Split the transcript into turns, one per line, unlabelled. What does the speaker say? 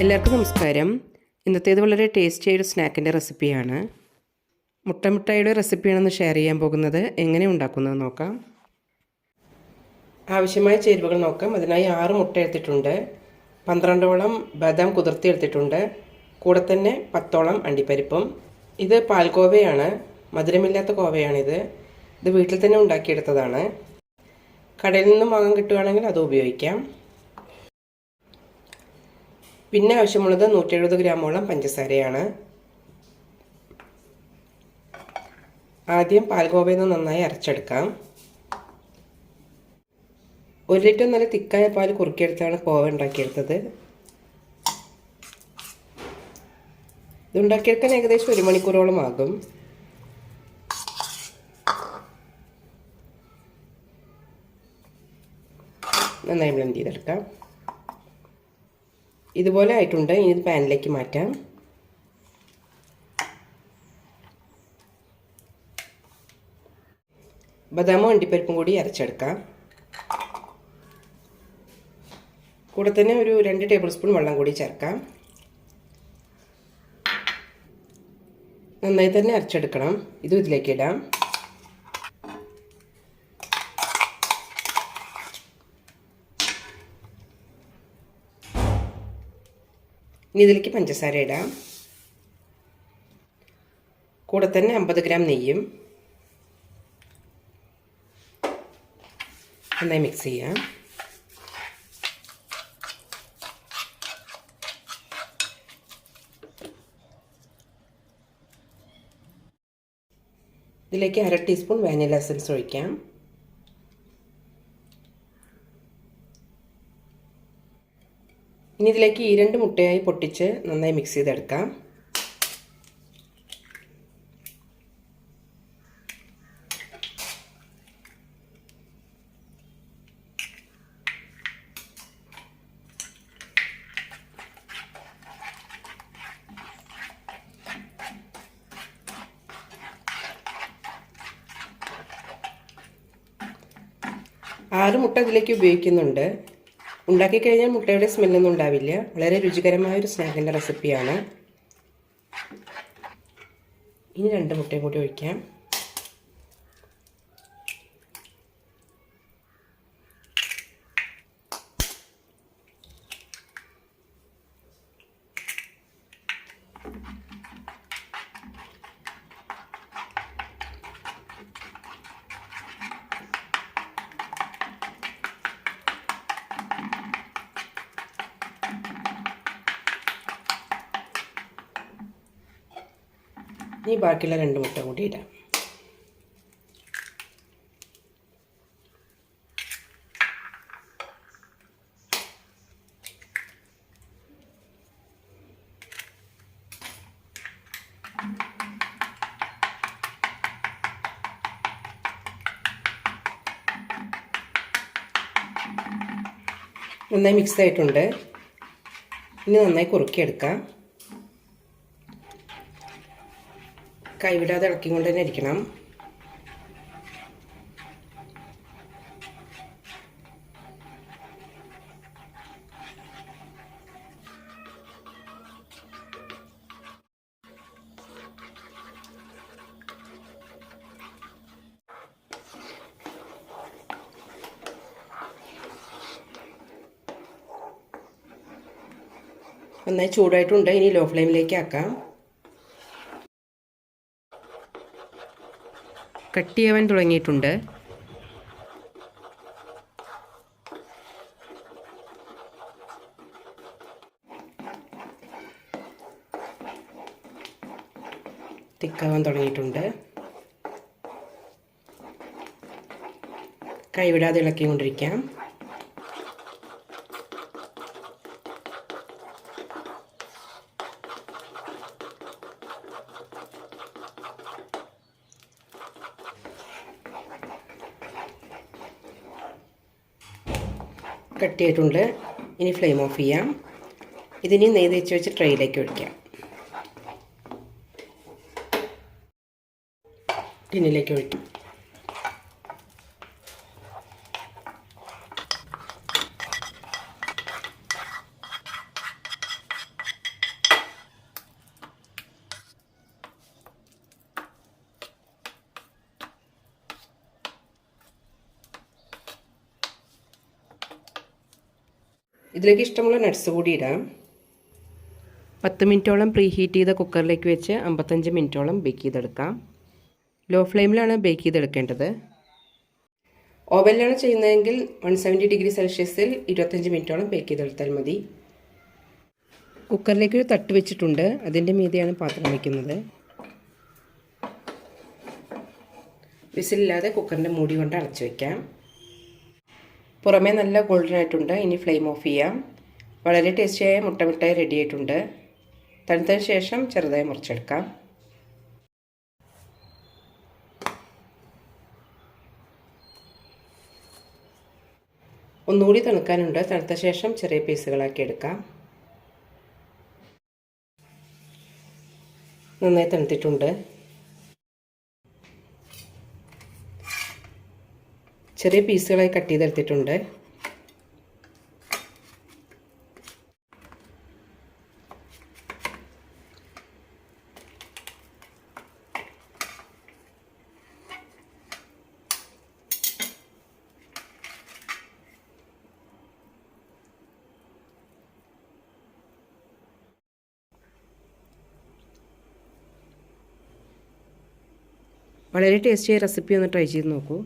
എല്ലാവർക്കും നമസ്കാരം. ഇന്നത്തേത് വളരെ ടേസ്റ്റിയായ ആയൊരു സ്നാക്കിന്റെ റെസിപ്പിയാണ്. മുട്ട മിഠായിയുടെ റെസിപ്പിയാണെന്ന് ഷെയർ ചെയ്യാൻ പോകുന്നത് എങ്ങനെ ഉണ്ടാക്കുന്നത് നോക്കാം. ആവശ്യമായ ചേരുവകൾ നോക്കാം. അതിനായി ആറ് മുട്ട എടുത്തിട്ടുണ്ട്. പന്ത്രണ്ടോളം ബദാം കുതിർത്തി എടുത്തിട്ടുണ്ട്. കൂടെ തന്നെ പത്തോളം അണ്ടിപ്പരിപ്പും. ഇത് പാൽക്കോവയാണ് മധുരമില്ലാത്ത കോവയാണിത്. ഇത് വീട്ടിൽ തന്നെ ഉണ്ടാക്കിയെടുത്തതാണ്. കടയിൽ നിന്നും വാങ്ങാൻ കിട്ടുകയാണെങ്കിൽ അത് ഉപയോഗിക്കാം. പിന്നെ ആവശ്യമുള്ളത് നൂറ്റി എഴുപത് ഗ്രാമോളം പഞ്ചസാരയാണ്. ആദ്യം പാൽഗോവയിൽ നിന്ന് നന്നായി അരച്ചെടുക്കാം. ഒരു ലിറ്റർ നല്ല തിക്കായ പാൽ കുറുക്കിയെടുത്താണ് കോവ ഉണ്ടാക്കിയെടുത്തത്. ഇതുണ്ടാക്കിയെടുക്കാൻ ഏകദേശം ഒരു മണിക്കൂറോളം ആകും. നന്നായി ബ്ലെൻഡ് ചെയ്തെടുക്കാം. ഇതുപോലെ ആയിട്ടുണ്ട്. ഇനി ഇത് പാനിലേക്ക് മാറ്റാം. ബദാമും അണ്ടിപ്പരിപ്പും കൂടി അരച്ചെടുക്കാം. കൂടെ തന്നെ ഒരു രണ്ട് ടേബിൾ സ്പൂൺ വെള്ളം കൂടി ചേർക്കാം. നന്നായി തന്നെ അരച്ചെടുക്കണം. ഇതും ഇതിലേക്ക് ഇടാം. ഇനി ഇതിലേക്ക് പഞ്ചസാര ഇടാം. കൂടെ തന്നെ അമ്പത് ഗ്രാം നെയ്യും നന്നായി മിക്സ് ചെയ്യാം. ഇതിലേക്ക് അര ടീസ്പൂൺ വാനില എസൻസ് ഒഴിക്കാം. ഇനി ഇതിലേക്ക് ഈ രണ്ട് മുട്ടയായി പൊട്ടിച്ച് നന്നായി മിക്സ് ചെയ്തെടുക്കാം. ആറ് മുട്ട ഇതിലേക്ക് ഉപയോഗിക്കുന്നുണ്ട്. ഉണ്ടാക്കി കഴിഞ്ഞാൽ മുട്ടയുടെ സ്മെല്ലൊന്നും ഉണ്ടാവില്ല. വളരെ രുചികരമായ ഒരു സ്നാക്കിന്റെ റെസിപ്പിയാണ് ഇനി രണ്ട് മുട്ടയും കൂടി ഒഴിക്കാം. ഇനി ബാക്കിയുള്ള രണ്ട് മുട്ട കൂടി ഇടാം. നന്നായി മിക്സ് ആയിട്ടുണ്ട്. ഇനി നന്നായി കുറുക്കിയെടുക്കാം. കൈവിടാതെ ഇളക്കി കൊണ്ട് തന്നെ ഇരിക്കണം. നന്നായി ചൂടായിട്ടുണ്ട്. ഇനി ലോ ഫ്ലെയിമിലേക്ക് ആക്കാം. കട്ടിയാവാൻ തുടങ്ങിയിട്ടുണ്ട്. തിക്കാവാൻ തുടങ്ങിയിട്ടുണ്ട്. കൈവിടാതെ ഇളക്കിക്കൊണ്ടിരിക്കാം. കട്ടിയായിട്ടുണ്ട് ഇനി ഫ്ലെയിം ഓഫ് ചെയ്യാം. ഇതിനി നെയ്ത് വെച്ച് വെച്ച് ട്രെയിലേക്ക് ഒഴിക്കാം. ടിന്നിലേക്ക് ഒഴിക്കും. ഇതിലേക്ക് ഇഷ്ടമുള്ള നട്ട്സ് കൂടി ഇടാം. പത്ത് മിനിറ്റോളം പ്രീ ഹീറ്റ് ചെയ്ത കുക്കറിലേക്ക് വെച്ച് അമ്പത്തഞ്ച് മിനിറ്റോളം ബേക്ക് ചെയ്തെടുക്കാം. ലോ ഫ്ലെയിമിലാണ് ബേക്ക് ചെയ്തെടുക്കേണ്ടത്. ഓവനിലാണ് ചെയ്യുന്നതെങ്കിൽ വൺ സെവന്റി ഡിഗ്രി സെൽഷ്യസിൽ ഇരുപത്തഞ്ച് മിനിറ്റോളം ബേക്ക് ചെയ്തെടുത്താൽ മതി. കുക്കറിലേക്ക് ഒരു തട്ട് വെച്ചിട്ടുണ്ട്. അതിന്റെ മീതെയാണ് പാത്രം വയ്ക്കുന്നത്. വിസിലില്ലാതെ കുക്കറിന്റെ മൂടി കൊണ്ട് അടച്ചു വയ്ക്കാം പുറമേ നല്ല ഗോൾഡൻ ആയിട്ടുണ്ട്. ഇനി ഫ്ലെയിം ഓഫ് ചെയ്യാം. വളരെ ടേസ്റ്റിയായ മുട്ട മിഠായി റെഡി ആയിട്ടുണ്ട്. തണുത്തതിന് ശേഷം ചെറുതായി മുറിച്ചെടുക്കാം. ഒന്നുകൂടി തണുക്കാനുണ്ട്. തണുത്ത ശേഷം ചെറിയ പീസുകളാക്കി എടുക്കാം. നന്നായി തണുത്തിട്ടുണ്ട്. ചെറിയ പീസുകളായി കട്ട് ചെയ്തെടുത്തിട്ടുണ്ട് വളരെ ടേസ്റ്റിയായ റെസിപ്പി ഒന്ന് ട്രൈ ചെയ്ത് നോക്കൂ.